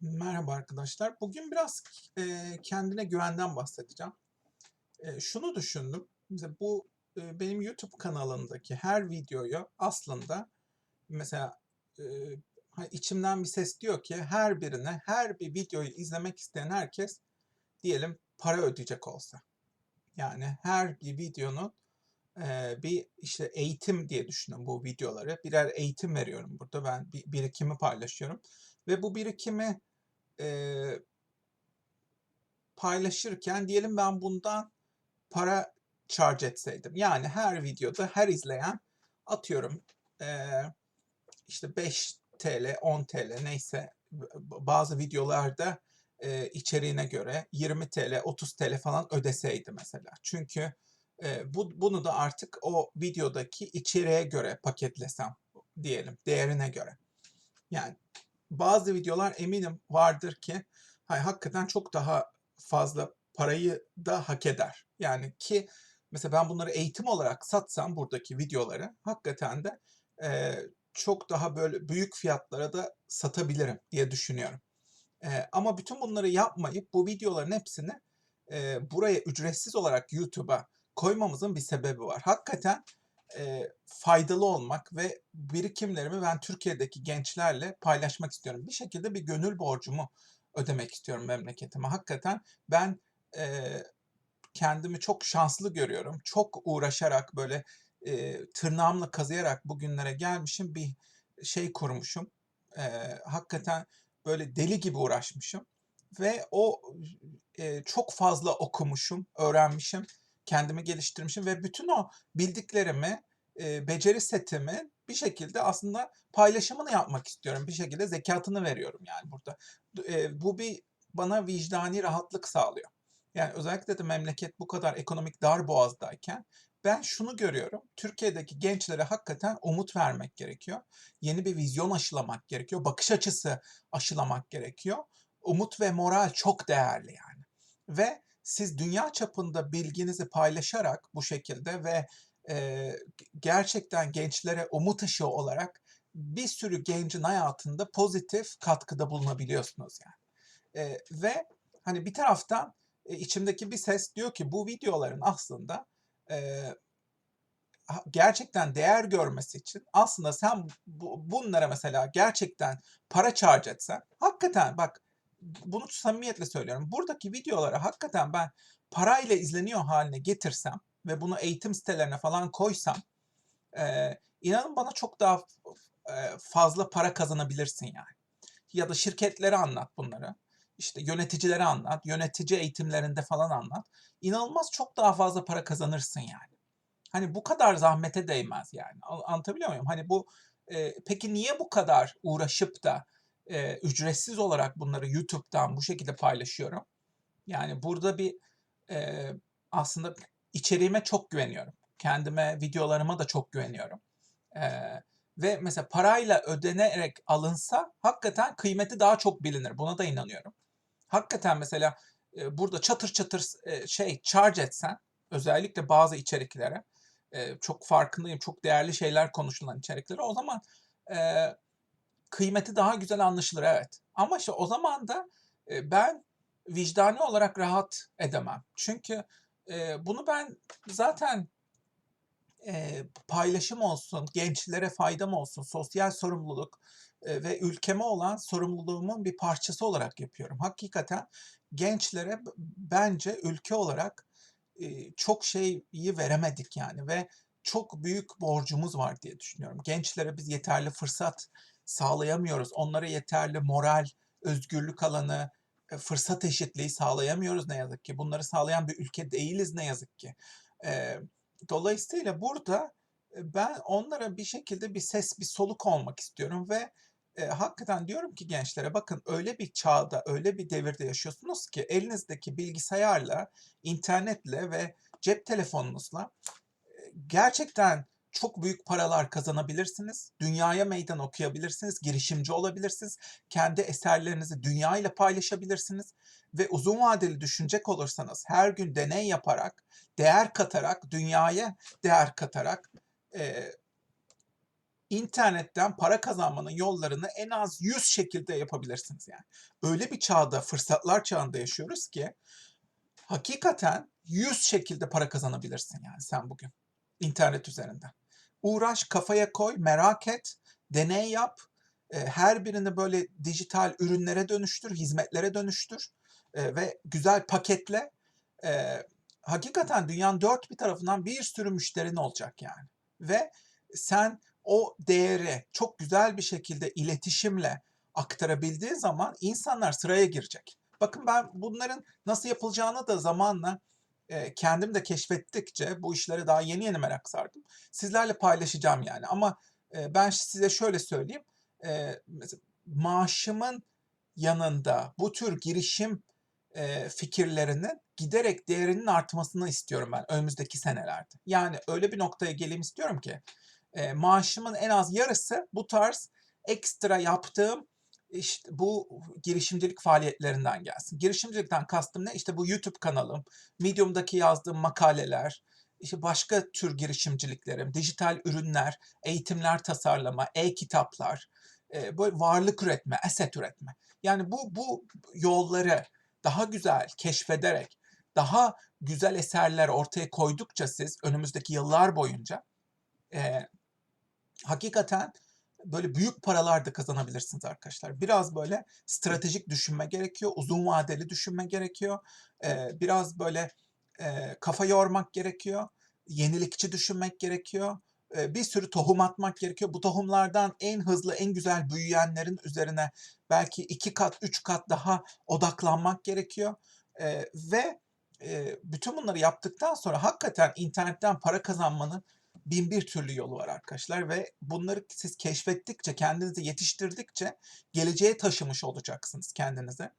Merhaba arkadaşlar. Bugün biraz eee, kendine güvenden bahsedeceğim. Eee, şunu düşündüm. Mesela bu eee, benim YouTube kanalındaki her videoyu aslında mesela hani içimden bir ses diyor ki her birine, her bir videoyu izlemek isteyen herkes diyelim para ödeyecek olsa. Yani her bir videonun eee, bir işte eğitim diye düşünün bu videoları. Birer eğitim veriyorum burada. Ben bir birikimi paylaşıyorum. Ve bu birikimi eee, paylaşırken diyelim ben bundan para charge etseydim. Yani her videoda her izleyen atıyorum eee, işte 5 TL, 10 TL neyse bazı videolarda eee, içeriğine göre 20 TL, 30 TL falan ödeseydi mesela. Çünkü eee, bu, bunu da artık o videodaki içeriğe göre paketlesem diyelim, değerine göre. Yani bazı videolar eminim vardır ki hay, hakikaten çok daha fazla parayı da hak eder. Yani ki mesela ben bunları eğitim olarak satsam buradaki videoları hakikaten de eee, çok daha böyle büyük fiyatlara da satabilirim diye düşünüyorum. Eee, ama bütün bunları yapmayıp bu videoların hepsini eee, buraya ücretsiz olarak YouTube'a koymamızın bir sebebi var. Hakikaten eee, faydalı olmak ve birikimlerimi ben Türkiye'deki gençlerle paylaşmak istiyorum. Bir şekilde bir gönül borcumu ödemek istiyorum memleketime. Hakikaten ben eee, kendimi çok şanslı görüyorum. Çok uğraşarak böyle eee, tırnağımla kazıyarak bugünlere gelmişim. Bir şey kurmuşum. Eee, hakikaten böyle deli gibi uğraşmışım ve o eee, çok fazla okumuşum, öğrenmişim, kendimi geliştirmişim ve bütün o bildiklerimi, eee, beceri setimi bir şekilde aslında paylaşımını yapmak istiyorum. Bir şekilde zekatını veriyorum yani burada. Eee, bu bir bana vicdani rahatlık sağlıyor. Yani özellikle de memleket bu kadar ekonomik darboğazdayken ben şunu görüyorum. Türkiye'deki gençlere hakikaten umut vermek gerekiyor. Yeni bir vizyon aşılamak gerekiyor. Bakış açısı aşılamak gerekiyor. Umut ve moral çok değerli yani. Ve siz dünya çapında bilginizi paylaşarak bu şekilde ve eee, gerçekten gençlere umut ışığı olarak bir sürü gencin hayatında pozitif katkıda bulunabiliyorsunuz yani. Eee, ve hani bir taraftan e, içimdeki bir ses diyor ki bu videoların aslında ha- gerçekten değer görmesi için aslında sen bu, bunlara mesela gerçekten para charge etsen hakikaten bak bunu samimiyetle söylüyorum. Buradaki videoları hakikaten ben parayla izleniyor haline getirsem ve bunu eğitim sitelerine falan koysam eee, inanın bana çok daha eee, fazla para kazanabilirsin yani. Ya da şirketlere anlat bunları. İşte yöneticilere anlat, yönetici eğitimlerinde falan anlat. İnanılmaz çok daha fazla para kazanırsın yani. Hani bu kadar zahmete değmez yani. An anlatabiliyor muyum? Hani bu eee, peki niye bu kadar uğraşıp da eee, ücretsiz olarak bunları YouTube'dan bu şekilde paylaşıyorum? Yani burada bir eee, aslında içeriğime çok güveniyorum. Kendime, videolarıma da çok güveniyorum. Eee, ve mesela parayla ödenerek alınsa hakikaten kıymeti daha çok bilinir. Buna da inanıyorum. Hakikaten mesela eee, burada çatır çatır eee, şey charge etsen özellikle bazı içeriklere eee, çok farkındayım. Çok değerli şeyler konuşulan içeriklere. O zaman eee, kıymeti daha güzel anlaşılır evet. Ama işte o zaman da eee, ben vicdani olarak rahat edemem. Çünkü eee, bunu ben zaten eee, paylaşım olsun, gençlere faydam olsun, sosyal sorumluluk eee, ve ülkeme olan sorumluluğumun bir parçası olarak yapıyorum. Hakikaten gençlere bence ülke olarak eee, çok şeyi veremedik yani ve çok büyük borcumuz var diye düşünüyorum. Gençlere biz yeterli fırsat sağlayamıyoruz. Onlara yeterli moral, özgürlük alanı, e, fırsat eşitliği sağlayamıyoruz ne yazık ki. Bunları sağlayan bir ülke değiliz ne yazık ki. Eee, dolayısıyla burada e, ben onlara bir şekilde bir ses, bir soluk olmak istiyorum ve e, hakikaten diyorum ki gençlere bakın öyle bir çağda, öyle bir devirde yaşıyorsunuz ki elinizdeki bilgisayarla, internetle ve cep telefonunuzla gerçekten çok büyük paralar kazanabilirsiniz. Dünyaya meydan okuyabilirsiniz, girişimci olabilirsiniz. Kendi eserlerinizi dünya ile paylaşabilirsiniz ve uzun vadeli düşünecek olursanız her gün deney yaparak, değer katarak, dünyaya değer katarak eee, internetten para kazanmanın yollarını en az 100 şekilde yapabilirsiniz yani. Öyle bir çağda, fırsatlar çağında yaşıyoruz ki hakikaten 100 şekilde para kazanabilirsin yani sen bugün internet üzerinden. Uğraş, kafaya koy, merak et, deney yap. E, Her birini böyle dijital ürünlere dönüştür, hizmetlere dönüştür e, ve güzel paketle. E, Hakikaten dünyanın dört bir tarafından bir sürü müşterin olacak yani. Ve sen o değeri çok güzel bir şekilde iletişimle aktarabildiğin zaman insanlar sıraya girecek. Bakın ben bunların nasıl yapılacağını da zamanla kendim de keşfettikçe bu işlere daha yeni yeni merak sardım. Sizlerle paylaşacağım yani ama ben size şöyle söyleyeyim. Maaşımın yanında bu tür girişim fikirlerinin giderek değerinin artmasını istiyorum ben önümüzdeki senelerde. Yani öyle bir noktaya geleyim istiyorum ki maaşımın en az yarısı bu tarz ekstra yaptığım işte bu girişimcilik faaliyetlerinden gelsin. Girişimcilikten kastım ne? İşte bu YouTube kanalım, Medium'daki yazdığım makaleler, işte başka tür girişimciliklerim, dijital ürünler, eğitimler tasarlama, e-kitaplar, e, böyle varlık üretme, asset üretme. Yani bu bu yolları daha güzel keşfederek, daha güzel eserler ortaya koydukça siz önümüzdeki yıllar boyunca e, hakikaten böyle büyük paralar da kazanabilirsiniz arkadaşlar. Biraz böyle stratejik düşünme gerekiyor, uzun vadeli düşünme gerekiyor, e, biraz böyle e, kafa yormak gerekiyor, yenilikçi düşünmek gerekiyor, e, bir sürü tohum atmak gerekiyor. Bu tohumlardan en hızlı, en güzel büyüyenlerin üzerine belki iki kat, üç kat daha odaklanmak gerekiyor. E, ve e, bütün bunları yaptıktan sonra hakikaten internetten para kazanmanın bin bir türlü yolu var arkadaşlar ve bunları siz keşfettikçe, kendinizi yetiştirdikçe geleceğe taşımış olacaksınız kendinize.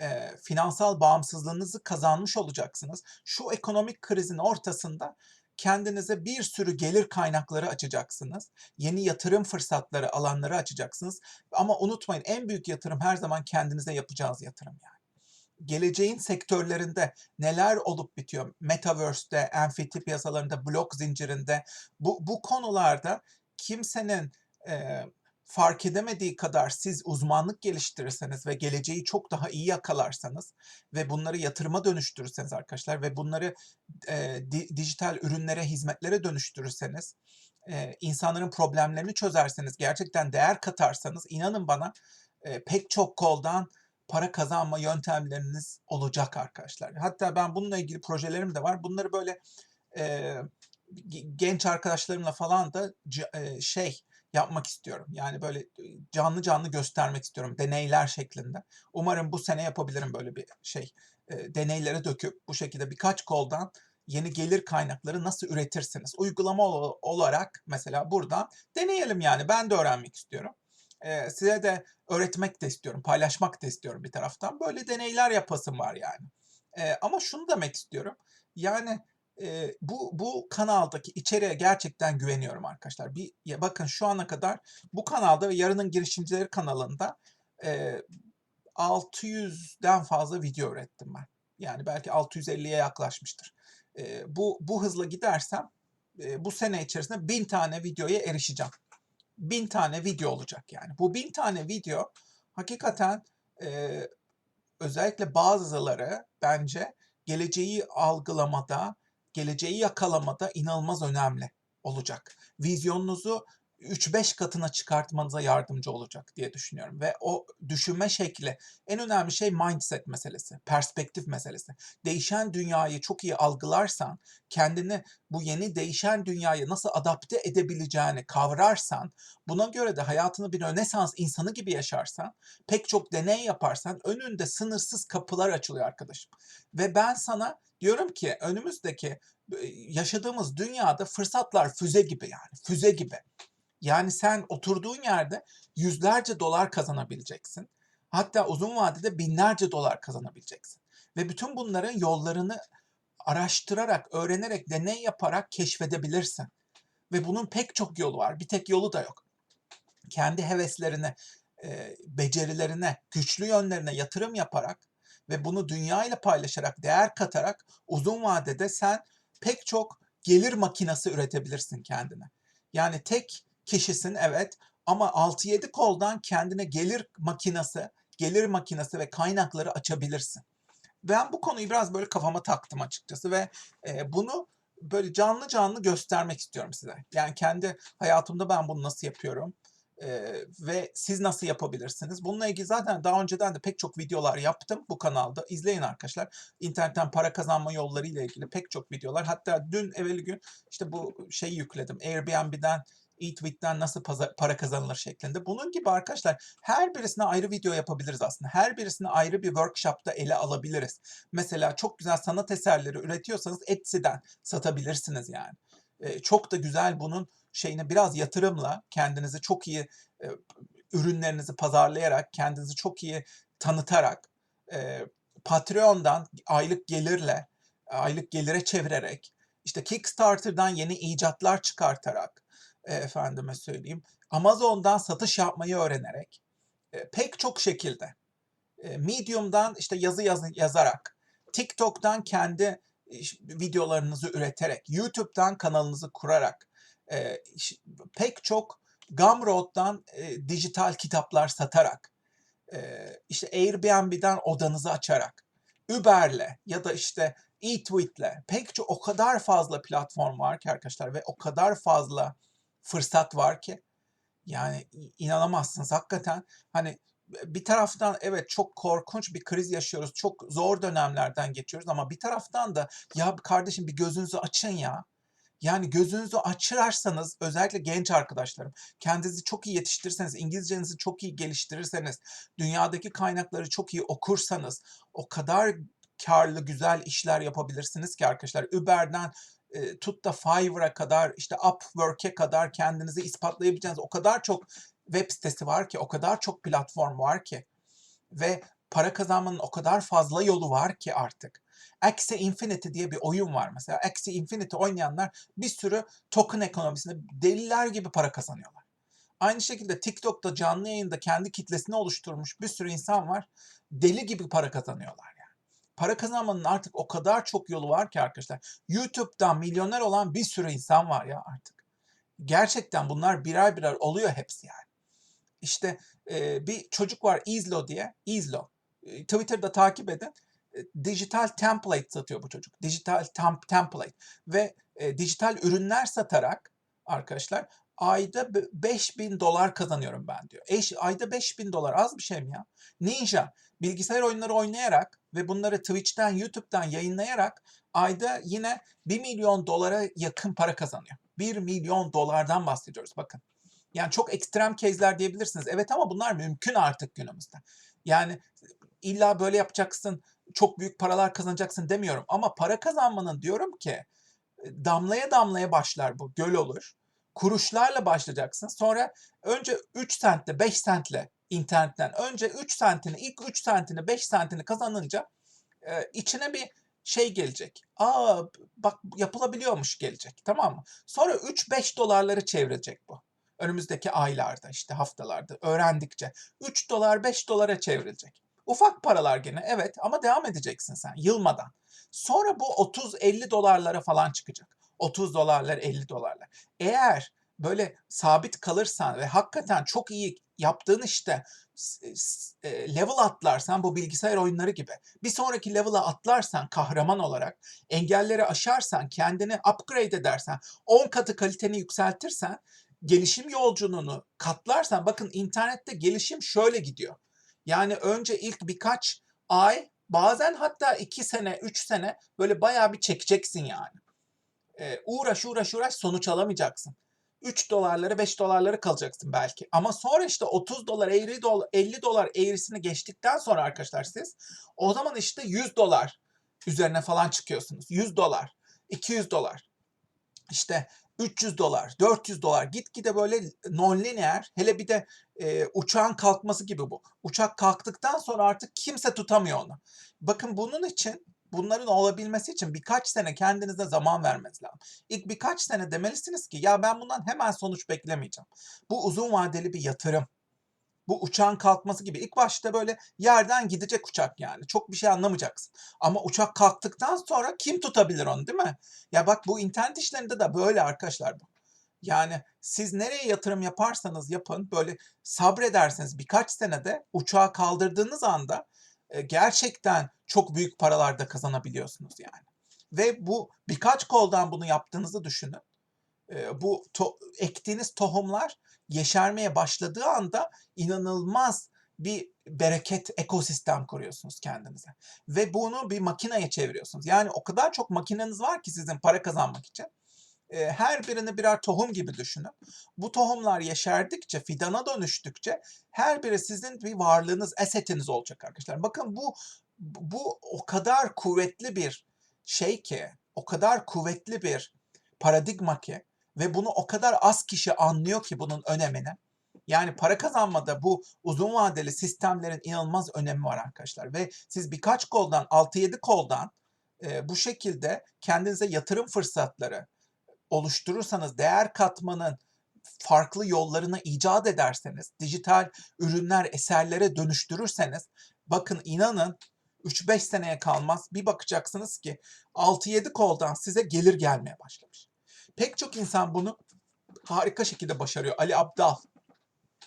E, finansal bağımsızlığınızı kazanmış olacaksınız. Şu ekonomik krizin ortasında kendinize bir sürü gelir kaynakları açacaksınız. Yeni yatırım fırsatları, alanları açacaksınız. Ama unutmayın en büyük yatırım her zaman kendinize yapacağınız yatırım yani geleceğin sektörlerinde neler olup bitiyor? Metaverse'de, NFT piyasalarında, blok zincirinde bu, bu konularda kimsenin e, fark edemediği kadar siz uzmanlık geliştirirseniz ve geleceği çok daha iyi yakalarsanız ve bunları yatırıma dönüştürürseniz arkadaşlar ve bunları e, di, dijital ürünlere, hizmetlere dönüştürürseniz, e, insanların problemlerini çözerseniz, gerçekten değer katarsanız inanın bana e, pek çok koldan para kazanma yöntemleriniz olacak arkadaşlar. Hatta ben bununla ilgili projelerim de var. Bunları böyle e, genç arkadaşlarımla falan da e, şey yapmak istiyorum. Yani böyle canlı canlı göstermek istiyorum deneyler şeklinde. Umarım bu sene yapabilirim böyle bir şey. E, deneylere döküp bu şekilde birkaç koldan yeni gelir kaynakları nasıl üretirsiniz? Uygulama olarak mesela buradan deneyelim yani. Ben de öğrenmek istiyorum. Size de öğretmek de istiyorum, paylaşmak da istiyorum bir taraftan. Böyle deneyler yapasım var yani. E, ama şunu demek istiyorum. Yani e, bu bu kanaldaki içeriğe gerçekten güveniyorum arkadaşlar. Bir ya bakın şu ana kadar bu kanalda ve Yarının Girişimcileri kanalında e, 600'den fazla video ürettim ben. Yani belki 650'ye yaklaşmıştır. E, bu bu hızla gidersem e, bu sene içerisinde 1000 tane videoya erişeceğim bin tane video olacak yani. Bu bin tane video hakikaten e, özellikle bazıları bence geleceği algılamada, geleceği yakalamada inanılmaz önemli olacak. Vizyonunuzu 3-5 katına çıkartmanıza yardımcı olacak diye düşünüyorum. Ve o düşünme şekli en önemli şey mindset meselesi, perspektif meselesi. Değişen dünyayı çok iyi algılarsan, kendini bu yeni değişen dünyaya nasıl adapte edebileceğini kavrarsan, buna göre de hayatını bir rönesans insanı gibi yaşarsan, pek çok deney yaparsan önünde sınırsız kapılar açılıyor arkadaşım. Ve ben sana diyorum ki önümüzdeki yaşadığımız dünyada fırsatlar füze gibi yani füze gibi. Yani sen oturduğun yerde yüzlerce dolar kazanabileceksin. Hatta uzun vadede binlerce dolar kazanabileceksin. Ve bütün bunların yollarını araştırarak, öğrenerek, deney yaparak keşfedebilirsin. Ve bunun pek çok yolu var. Bir tek yolu da yok. Kendi heveslerine, e, becerilerine, güçlü yönlerine yatırım yaparak ve bunu dünya ile paylaşarak, değer katarak uzun vadede sen pek çok gelir makinesi üretebilirsin kendine. Yani tek kişisin evet ama 6-7 koldan kendine gelir makinesi, gelir makinesi ve kaynakları açabilirsin. Ben bu konuyu biraz böyle kafama taktım açıkçası ve e, bunu böyle canlı canlı göstermek istiyorum size. Yani kendi hayatımda ben bunu nasıl yapıyorum e, ve siz nasıl yapabilirsiniz? Bununla ilgili zaten daha önceden de pek çok videolar yaptım bu kanalda. İzleyin arkadaşlar. İnternetten para kazanma yolları ile ilgili pek çok videolar. Hatta dün evveli gün işte bu şeyi yükledim. Airbnb'den eTweet'ten nasıl para kazanılır şeklinde. Bunun gibi arkadaşlar her birisine ayrı video yapabiliriz aslında. Her birisini ayrı bir workshop'ta ele alabiliriz. Mesela çok güzel sanat eserleri üretiyorsanız Etsy'den satabilirsiniz yani. Ee, çok da güzel bunun şeyine biraz yatırımla kendinizi çok iyi e, ürünlerinizi pazarlayarak, kendinizi çok iyi tanıtarak, e, Patreon'dan aylık gelirle, aylık gelire çevirerek, işte Kickstarter'dan yeni icatlar çıkartarak, e, efendime söyleyeyim, Amazon'dan satış yapmayı öğrenerek, e, pek çok şekilde, e, Medium'dan işte yazı yazı yazarak, TikTok'tan kendi iş- videolarınızı üreterek, YouTube'dan kanalınızı kurarak, e, pek çok Gumroad'dan e, dijital kitaplar satarak, e, işte Airbnb'den odanızı açarak, Uber'le ya da işte eTweet'le pek çok o kadar fazla platform var ki arkadaşlar ve o kadar fazla fırsat var ki yani inanamazsınız hakikaten hani bir taraftan evet çok korkunç bir kriz yaşıyoruz. Çok zor dönemlerden geçiyoruz ama bir taraftan da ya kardeşim bir gözünüzü açın ya. Yani gözünüzü açarsanız özellikle genç arkadaşlarım kendinizi çok iyi yetiştirirseniz, İngilizcenizi çok iyi geliştirirseniz, dünyadaki kaynakları çok iyi okursanız o kadar karlı güzel işler yapabilirsiniz ki arkadaşlar. Uber'den e, tut da Fiverr'a kadar işte Upwork'e kadar kendinizi ispatlayabileceğiniz o kadar çok web sitesi var ki, o kadar çok platform var ki ve para kazanmanın o kadar fazla yolu var ki artık. Axie Infinity diye bir oyun var mesela. Axie Infinity oynayanlar bir sürü token ekonomisinde deliler gibi para kazanıyorlar. Aynı şekilde TikTok'ta canlı yayında kendi kitlesini oluşturmuş bir sürü insan var. Deli gibi para kazanıyorlar. Para kazanmanın artık o kadar çok yolu var ki arkadaşlar. YouTube'dan milyoner olan bir sürü insan var ya artık. Gerçekten bunlar birer birer oluyor hepsi yani. İşte e, bir çocuk var Izlo diye. Izlo. E, Twitter'da takip edin. E, dijital template satıyor bu çocuk. Dijital tam, template. Ve e, dijital ürünler satarak arkadaşlar ayda b- 5000 dolar kazanıyorum ben diyor. Eş, ayda 5000 dolar az bir şey mi ya? Ninja bilgisayar oyunları oynayarak ve bunları Twitch'ten, YouTube'dan yayınlayarak ayda yine 1 milyon dolara yakın para kazanıyor. 1 milyon dolardan bahsediyoruz bakın. Yani çok ekstrem case'ler diyebilirsiniz. Evet ama bunlar mümkün artık günümüzde. Yani illa böyle yapacaksın, çok büyük paralar kazanacaksın demiyorum. Ama para kazanmanın diyorum ki damlaya damlaya başlar bu, göl olur. Kuruşlarla başlayacaksın. Sonra önce 3 sentle, 5 sentle internetten önce 3 sentini, ilk 3 sentini, 5 sentini kazanınca e, içine bir şey gelecek. Aa bak yapılabiliyormuş gelecek. Tamam mı? Sonra 3-5 dolarları çevirecek bu önümüzdeki aylarda işte haftalarda öğrendikçe 3 dolar 5 dolara çevrilecek. Ufak paralar gene evet ama devam edeceksin sen yılmadan. Sonra bu 30-50 dolarlara falan çıkacak. 30 dolarlar 50 dolarlar. Eğer böyle sabit kalırsan ve hakikaten çok iyi yaptığın işte s- e, level atlarsan bu bilgisayar oyunları gibi bir sonraki level'a atlarsan kahraman olarak engelleri aşarsan kendini upgrade edersen 10 katı kaliteni yükseltirsen gelişim yolculuğunu katlarsan bakın internette gelişim şöyle gidiyor. Yani önce ilk birkaç ay bazen hatta iki sene, üç sene böyle bayağı bir çekeceksin yani. Ee, uğraş uğraş uğraş sonuç alamayacaksın. 3 dolarları 5 dolarları kalacaksın belki. Ama sonra işte 30 dolar 50 dolar 50 dolar eğrisini geçtikten sonra arkadaşlar siz o zaman işte 100 dolar üzerine falan çıkıyorsunuz. 100 dolar, 200 dolar. İşte 300 dolar, 400 dolar gitgide böyle non-lineer hele bir de e, uçağın kalkması gibi bu. Uçak kalktıktan sonra artık kimse tutamıyor onu. Bakın bunun için bunların olabilmesi için birkaç sene kendinize zaman vermeniz lazım. İlk birkaç sene demelisiniz ki ya ben bundan hemen sonuç beklemeyeceğim. Bu uzun vadeli bir yatırım. Bu uçağın kalkması gibi. İlk başta böyle yerden gidecek uçak yani. Çok bir şey anlamayacaksın. Ama uçak kalktıktan sonra kim tutabilir onu değil mi? Ya bak bu internet işlerinde de böyle arkadaşlar bu. Yani siz nereye yatırım yaparsanız yapın böyle sabrederseniz birkaç senede uçağı kaldırdığınız anda gerçekten çok büyük paralar da kazanabiliyorsunuz yani. Ve bu birkaç koldan bunu yaptığınızı düşünün. E, bu to- ektiğiniz tohumlar yeşermeye başladığı anda inanılmaz bir bereket ekosistem kuruyorsunuz kendinize. Ve bunu bir makineye çeviriyorsunuz. Yani o kadar çok makineniz var ki sizin para kazanmak için. E, her birini birer tohum gibi düşünün. Bu tohumlar yeşerdikçe, fidana dönüştükçe her biri sizin bir varlığınız, esetiniz olacak arkadaşlar. Bakın bu bu o kadar kuvvetli bir şey ki, o kadar kuvvetli bir paradigma ki ve bunu o kadar az kişi anlıyor ki bunun önemini. Yani para kazanmada bu uzun vadeli sistemlerin inanılmaz önemi var arkadaşlar. Ve siz birkaç koldan, 6-7 koldan e, bu şekilde kendinize yatırım fırsatları oluşturursanız, değer katmanın farklı yollarını icat ederseniz, dijital ürünler, eserlere dönüştürürseniz, bakın inanın 3-5 seneye kalmaz bir bakacaksınız ki 6-7 koldan size gelir gelmeye başlamış. Pek çok insan bunu harika şekilde başarıyor. Ali Abdal.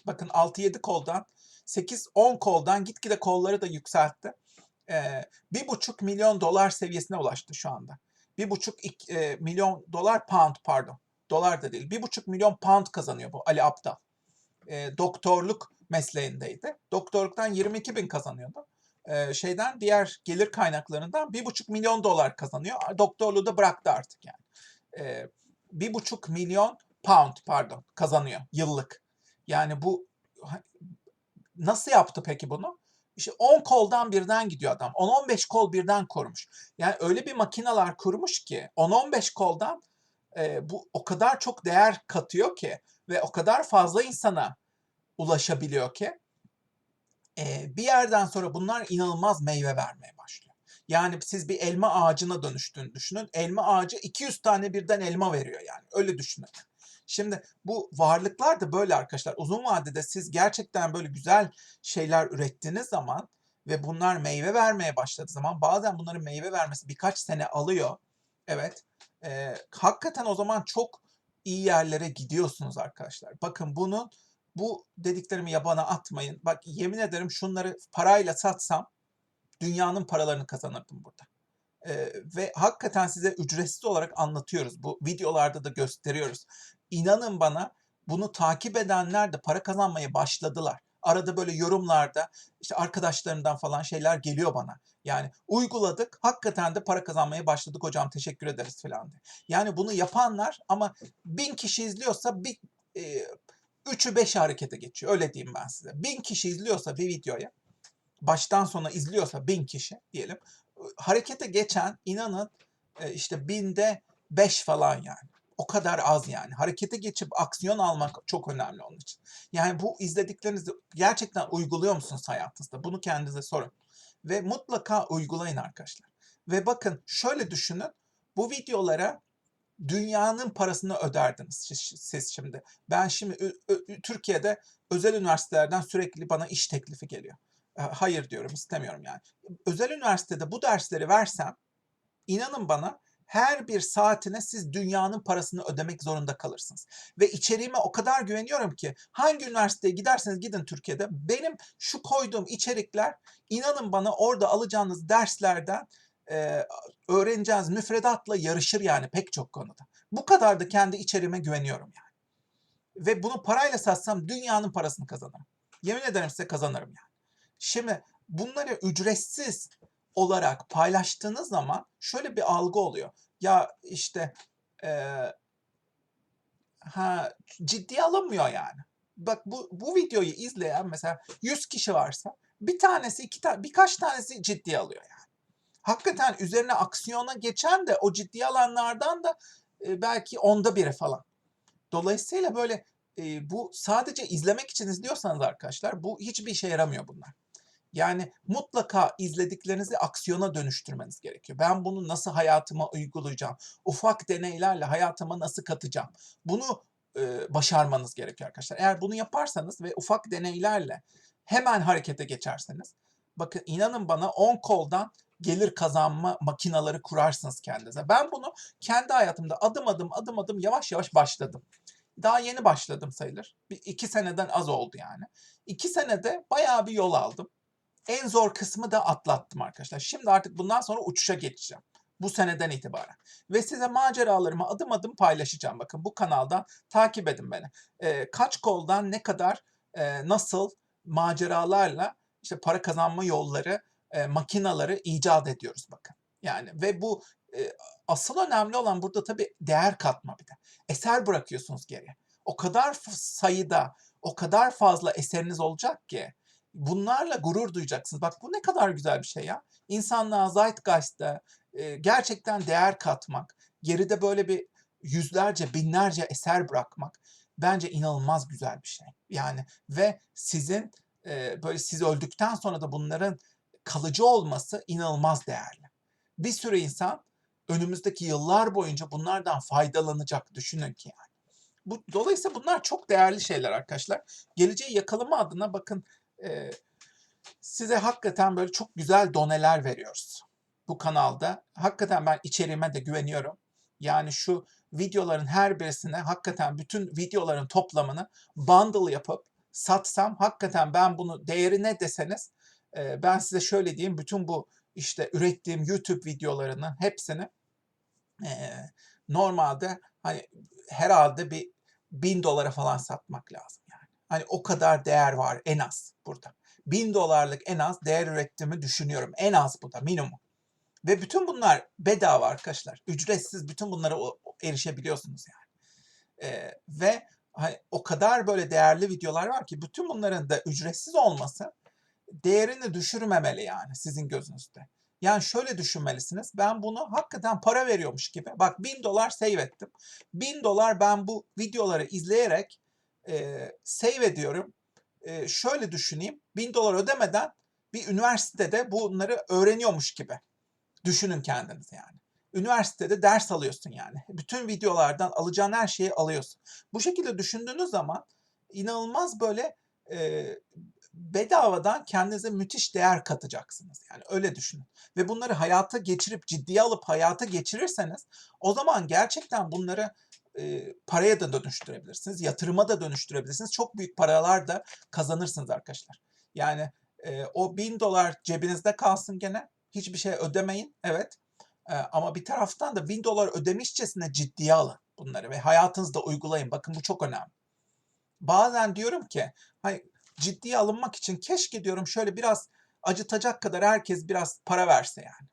Bakın 6-7 koldan 8-10 koldan gitgide kolları da yükseltti. Ee, bir buçuk milyon dolar seviyesine ulaştı şu anda. Bir buçuk e, milyon dolar pound pardon. Dolar da değil. Bir buçuk milyon pound kazanıyor bu Ali Abdal. Ee, doktorluk mesleğindeydi. Doktorluktan 22 bin kazanıyordu. Ee, şeyden diğer gelir kaynaklarından bir buçuk milyon dolar kazanıyor. Doktorluğu da bıraktı artık yani. Ee, bir buçuk milyon pound pardon kazanıyor yıllık. Yani bu nasıl yaptı peki bunu? İşte 10 koldan birden gidiyor adam. 10-15 kol birden kurmuş. Yani öyle bir makineler kurmuş ki 10-15 koldan e, bu o kadar çok değer katıyor ki ve o kadar fazla insana ulaşabiliyor ki e, bir yerden sonra bunlar inanılmaz meyve vermeye başlıyor. Yani siz bir elma ağacına dönüştüğünü düşünün. Elma ağacı 200 tane birden elma veriyor yani. Öyle düşünün. Şimdi bu varlıklar da böyle arkadaşlar. Uzun vadede siz gerçekten böyle güzel şeyler ürettiğiniz zaman ve bunlar meyve vermeye başladığı zaman bazen bunların meyve vermesi birkaç sene alıyor. Evet. Ee, hakikaten o zaman çok iyi yerlere gidiyorsunuz arkadaşlar. Bakın bunun bu dediklerimi yabana atmayın. Bak yemin ederim şunları parayla satsam dünyanın paralarını kazanırdım burada. Ee, ve hakikaten size ücretsiz olarak anlatıyoruz. Bu videolarda da gösteriyoruz. İnanın bana bunu takip edenler de para kazanmaya başladılar. Arada böyle yorumlarda işte arkadaşlarımdan falan şeyler geliyor bana. Yani uyguladık hakikaten de para kazanmaya başladık hocam teşekkür ederiz falan diye. Yani bunu yapanlar ama bin kişi izliyorsa bir e, üçü beş harekete geçiyor. Öyle diyeyim ben size. Bin kişi izliyorsa bir videoya baştan sona izliyorsa bin kişi diyelim harekete geçen inanın e, işte binde beş falan yani. O kadar az yani. Harekete geçip aksiyon almak çok önemli onun için. Yani bu izlediklerinizi gerçekten uyguluyor musunuz hayatınızda? Bunu kendinize sorun. Ve mutlaka uygulayın arkadaşlar. Ve bakın şöyle düşünün. Bu videolara dünyanın parasını öderdiniz siz- şimdi. Ben şimdi Türkiye'de özel üniversitelerden sürekli bana iş teklifi geliyor. E, Hayır diyorum istemiyorum yani. Özel üniversitede bu dersleri versem inanın bana her bir saatine siz dünyanın parasını ödemek zorunda kalırsınız. Ve içeriğime o kadar güveniyorum ki hangi üniversiteye giderseniz gidin Türkiye'de benim şu koyduğum içerikler inanın bana orada alacağınız derslerden e, öğreneceğiniz müfredatla yarışır yani pek çok konuda. Bu kadar da kendi içeriğime güveniyorum yani. Ve bunu parayla satsam dünyanın parasını kazanırım. Yemin ederim size kazanırım yani. Şimdi bunları ücretsiz olarak paylaştığınız zaman şöyle bir algı oluyor. Ya işte eee, ha ciddiye alınmıyor yani. Bak bu bu videoyu izleyen mesela 100 kişi varsa bir tanesi iki tane birkaç tanesi ciddiye alıyor yani. Hakikaten üzerine aksiyona geçen de o ciddiye alanlardan da e, belki onda biri falan. Dolayısıyla böyle e, bu sadece izlemek için izliyorsanız arkadaşlar bu hiçbir işe yaramıyor bunlar. Yani mutlaka izlediklerinizi aksiyona dönüştürmeniz gerekiyor. Ben bunu nasıl hayatıma uygulayacağım? Ufak deneylerle hayatıma nasıl katacağım? Bunu e, başarmanız gerekiyor arkadaşlar. Eğer bunu yaparsanız ve ufak deneylerle hemen harekete geçerseniz bakın inanın bana 10 koldan gelir kazanma makinaları kurarsınız kendinize. Ben bunu kendi hayatımda adım adım adım adım yavaş yavaş başladım. daha yeni başladım sayılır. Bir iki seneden az oldu yani. İki senede bayağı bir yol aldım. En zor kısmı da atlattım arkadaşlar. Şimdi artık bundan sonra uçuşa geçeceğim. Bu seneden itibaren. Ve size maceralarımı adım adım paylaşacağım. Bakın bu kanaldan takip edin beni. Ee, kaç koldan ne kadar e, nasıl maceralarla işte para kazanma yolları, e, makinaları icat ediyoruz bakın. Yani ve bu e, asıl önemli olan burada tabii değer katma bir de. Eser bırakıyorsunuz geriye. O kadar sayıda, o kadar fazla eseriniz olacak ki bunlarla gurur duyacaksınız. Bak bu ne kadar güzel bir şey ya. İnsanlığa Zeitgeist'te e, gerçekten değer katmak, geride böyle bir yüzlerce, binlerce eser bırakmak bence inanılmaz güzel bir şey. Yani ve sizin e, böyle siz öldükten sonra da bunların kalıcı olması inanılmaz değerli. Bir sürü insan önümüzdeki yıllar boyunca bunlardan faydalanacak düşünün ki yani. Bu, dolayısıyla bunlar çok değerli şeyler arkadaşlar. Geleceği yakalama adına bakın e, size hakikaten böyle çok güzel doneler veriyoruz. Bu kanalda. Hakikaten ben içeriğime de güveniyorum. Yani şu videoların her birisine hakikaten bütün videoların toplamını bundle yapıp satsam hakikaten ben bunu değeri ne deseniz e, ben size şöyle diyeyim bütün bu işte ürettiğim YouTube videolarının hepsini e, normalde hani herhalde bir bin dolara falan satmak lazım. Hani o kadar değer var en az burada. Bin dolarlık en az değer ürettiğimi düşünüyorum. En az bu da minimum. Ve bütün bunlar bedava arkadaşlar. Ücretsiz bütün bunlara erişebiliyorsunuz yani. Ee, ve hani o kadar böyle değerli videolar var ki bütün bunların da ücretsiz olması değerini düşürmemeli yani sizin gözünüzde. Yani şöyle düşünmelisiniz. Ben bunu hakikaten para veriyormuş gibi. Bak 1000 dolar save ettim. 1000 dolar ben bu videoları izleyerek e, save ediyorum. E, şöyle düşüneyim. 1000 dolar ödemeden bir üniversitede bunları öğreniyormuş gibi. Düşünün kendiniz yani. Üniversitede ders alıyorsun yani. Bütün videolardan alacağın her şeyi alıyorsun. Bu şekilde düşündüğünüz zaman inanılmaz böyle e, bedavadan kendinize müthiş değer katacaksınız. Yani öyle düşünün. Ve bunları hayata geçirip ciddiye alıp hayata geçirirseniz o zaman gerçekten bunları e, paraya da dönüştürebilirsiniz. Yatırıma da dönüştürebilirsiniz. Çok büyük paralar da kazanırsınız arkadaşlar. Yani e, o bin dolar cebinizde kalsın gene. Hiçbir şey ödemeyin. Evet. E, ama bir taraftan da bin dolar ödemişçesine ciddiye alın bunları ve hayatınızda uygulayın. Bakın bu çok önemli. Bazen diyorum ki hani ciddiye alınmak için keşke diyorum şöyle biraz acıtacak kadar herkes biraz para verse yani.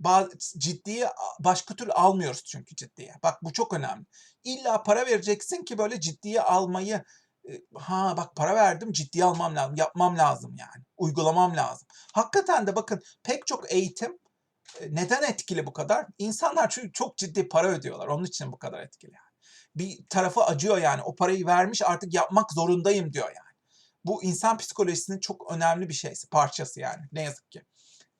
Bazı, ciddiye başka türlü almıyoruz çünkü ciddiye. Bak bu çok önemli. İlla para vereceksin ki böyle ciddiye almayı e, ha bak para verdim ciddiye almam lazım, yapmam lazım yani. Uygulamam lazım. Hakikaten de bakın pek çok eğitim e, neden etkili bu kadar? İnsanlar çünkü çok ciddi para ödüyorlar. Onun için bu kadar etkili yani. Bir tarafı acıyor yani. O parayı vermiş artık yapmak zorundayım diyor yani. Bu insan psikolojisinin çok önemli bir şeysi, parçası yani. Ne yazık ki.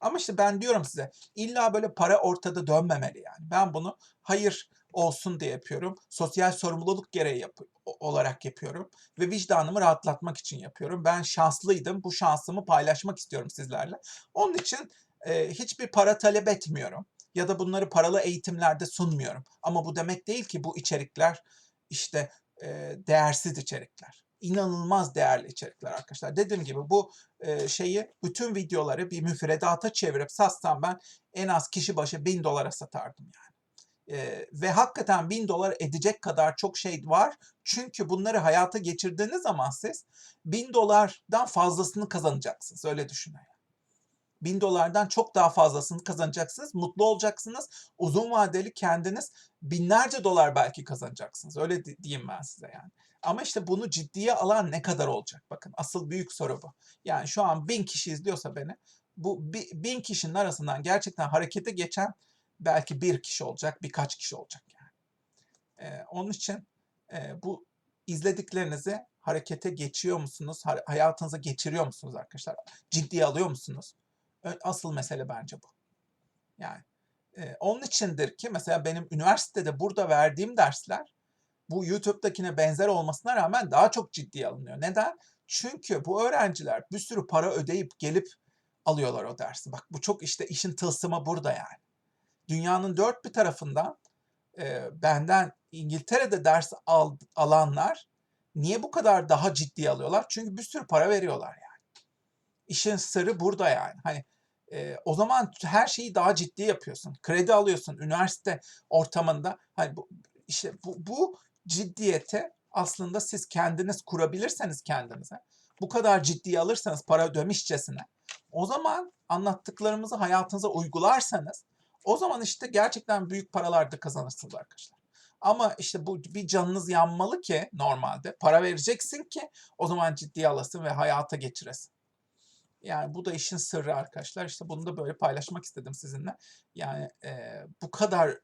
Ama işte ben diyorum size illa böyle para ortada dönmemeli yani. Ben bunu hayır olsun diye yapıyorum. Sosyal sorumluluk gereği yap- olarak yapıyorum ve vicdanımı rahatlatmak için yapıyorum. Ben şanslıydım. Bu şansımı paylaşmak istiyorum sizlerle. Onun için e, hiçbir para talep etmiyorum ya da bunları paralı eğitimlerde sunmuyorum. Ama bu demek değil ki bu içerikler işte e, değersiz içerikler. İnanılmaz değerli içerikler arkadaşlar. Dediğim gibi bu e, şeyi bütün videoları bir müfredata çevirip satsam ben en az kişi başı bin dolara satardım yani. E, ve hakikaten bin dolar edecek kadar çok şey var. Çünkü bunları hayata geçirdiğiniz zaman siz bin dolardan fazlasını kazanacaksınız. Öyle düşünün. Bin dolardan çok daha fazlasını kazanacaksınız. Mutlu olacaksınız. Uzun vadeli kendiniz binlerce dolar belki kazanacaksınız. Öyle di- diyeyim ben size yani. Ama işte bunu ciddiye alan ne kadar olacak? Bakın asıl büyük soru bu. Yani şu an bin kişi izliyorsa beni bu bi- bin kişinin arasından gerçekten harekete geçen belki bir kişi olacak, birkaç kişi olacak yani. Ee, onun için e, bu izlediklerinizi harekete geçiyor musunuz? Ha- hayatınıza geçiriyor musunuz arkadaşlar? Ciddiye alıyor musunuz? Asıl mesele bence bu. Yani e, onun içindir ki mesela benim üniversitede burada verdiğim dersler bu YouTube'dakine benzer olmasına rağmen daha çok ciddiye alınıyor. Neden? Çünkü bu öğrenciler bir sürü para ödeyip gelip alıyorlar o dersi. Bak bu çok işte işin tılsımı burada yani. Dünyanın dört bir tarafından e, benden İngiltere'de ders al- alanlar niye bu kadar daha ciddi alıyorlar? Çünkü bir sürü para veriyorlar yani. İşin sırrı burada yani. Hani e, o zaman her şeyi daha ciddi yapıyorsun. Kredi alıyorsun üniversite ortamında. Hani bu, işte bu, bu ciddiyete aslında siz kendiniz kurabilirseniz kendinize, bu kadar ciddiye alırsanız para ödemişçesine, o zaman anlattıklarımızı hayatınıza uygularsanız, o zaman işte gerçekten büyük paralar da kazanırsınız arkadaşlar. Ama işte bu bir canınız yanmalı ki normalde para vereceksin ki o zaman ciddiye alasın ve hayata geçiresin. Yani bu da işin sırrı arkadaşlar. İşte bunu da böyle paylaşmak istedim sizinle. Yani e, bu kadar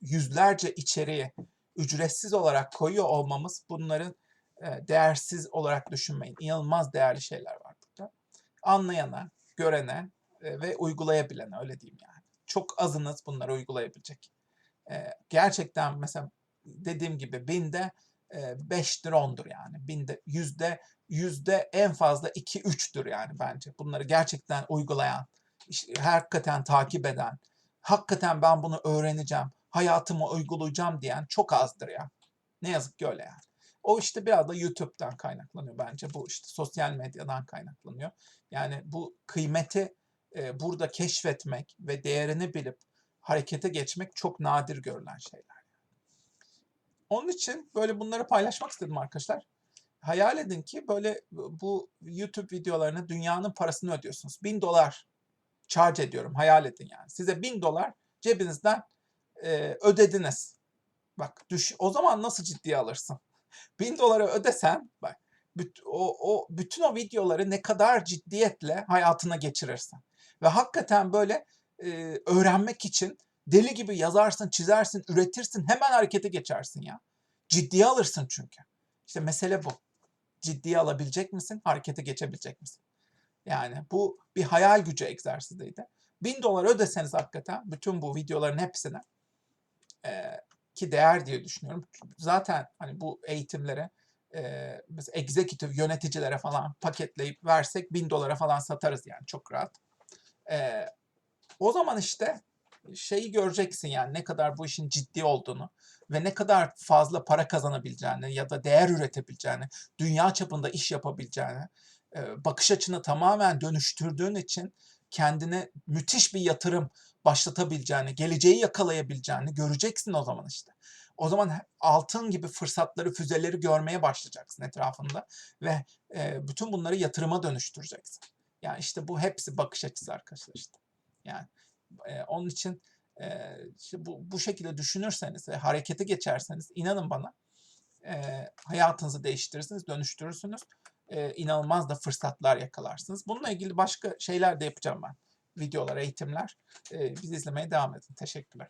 yüzlerce içeriği ücretsiz olarak koyuyor olmamız bunların e, değersiz olarak düşünmeyin. İnanılmaz değerli şeyler var burada. Anlayana, görene e, ve uygulayabilene öyle diyeyim yani. Çok azınız bunları uygulayabilecek. E, gerçekten mesela dediğim gibi binde e, 5'tir 10'dur yani. Binde yüzde yüzde en fazla 2-3'tür yani bence. Bunları gerçekten uygulayan, işte hakikaten takip eden, hakikaten ben bunu öğreneceğim, hayatıma uygulayacağım diyen çok azdır ya. Ne yazık ki öyle yani. O işte biraz da YouTube'dan kaynaklanıyor bence. Bu işte sosyal medyadan kaynaklanıyor. Yani bu kıymeti e, burada keşfetmek ve değerini bilip harekete geçmek çok nadir görülen şeyler. Onun için böyle bunları paylaşmak istedim arkadaşlar. Hayal edin ki böyle bu YouTube videolarına dünyanın parasını ödüyorsunuz. Bin dolar charge ediyorum. Hayal edin yani. Size bin dolar cebinizden e, ödediniz. Bak düş, o zaman nasıl ciddiye alırsın? Bin doları ödesen bak büt, o, o bütün o videoları ne kadar ciddiyetle hayatına geçirirsin. Ve hakikaten böyle e, öğrenmek için deli gibi yazarsın, çizersin, üretirsin, hemen harekete geçersin ya. Ciddiye alırsın çünkü. İşte mesele bu. Ciddiye alabilecek misin? Harekete geçebilecek misin? Yani bu bir hayal gücü egzersiziydi. Bin dolar ödeseniz hakikaten bütün bu videoların hepsine e, ki değer diye düşünüyorum. Zaten hani bu eğitimlere e, mesela executive yöneticilere falan paketleyip versek bin dolara falan satarız yani çok rahat. E, o zaman işte şeyi göreceksin yani ne kadar bu işin ciddi olduğunu ve ne kadar fazla para kazanabileceğini ya da değer üretebileceğini, dünya çapında iş yapabileceğini, bakış açını tamamen dönüştürdüğün için kendine müthiş bir yatırım başlatabileceğini, geleceği yakalayabileceğini göreceksin o zaman işte. O zaman altın gibi fırsatları, füzeleri görmeye başlayacaksın etrafında ve e, bütün bunları yatırıma dönüştüreceksin. Yani işte bu hepsi bakış açısı arkadaşlar işte. Yani e, onun için e, işte bu, bu şekilde düşünürseniz ve harekete geçerseniz inanın bana e, hayatınızı değiştirirsiniz, dönüştürürsünüz. E, inanılmaz da fırsatlar yakalarsınız. Bununla ilgili başka şeyler de yapacağım ben. Videolar, eğitimler. Bizi izlemeye devam edin. Teşekkürler.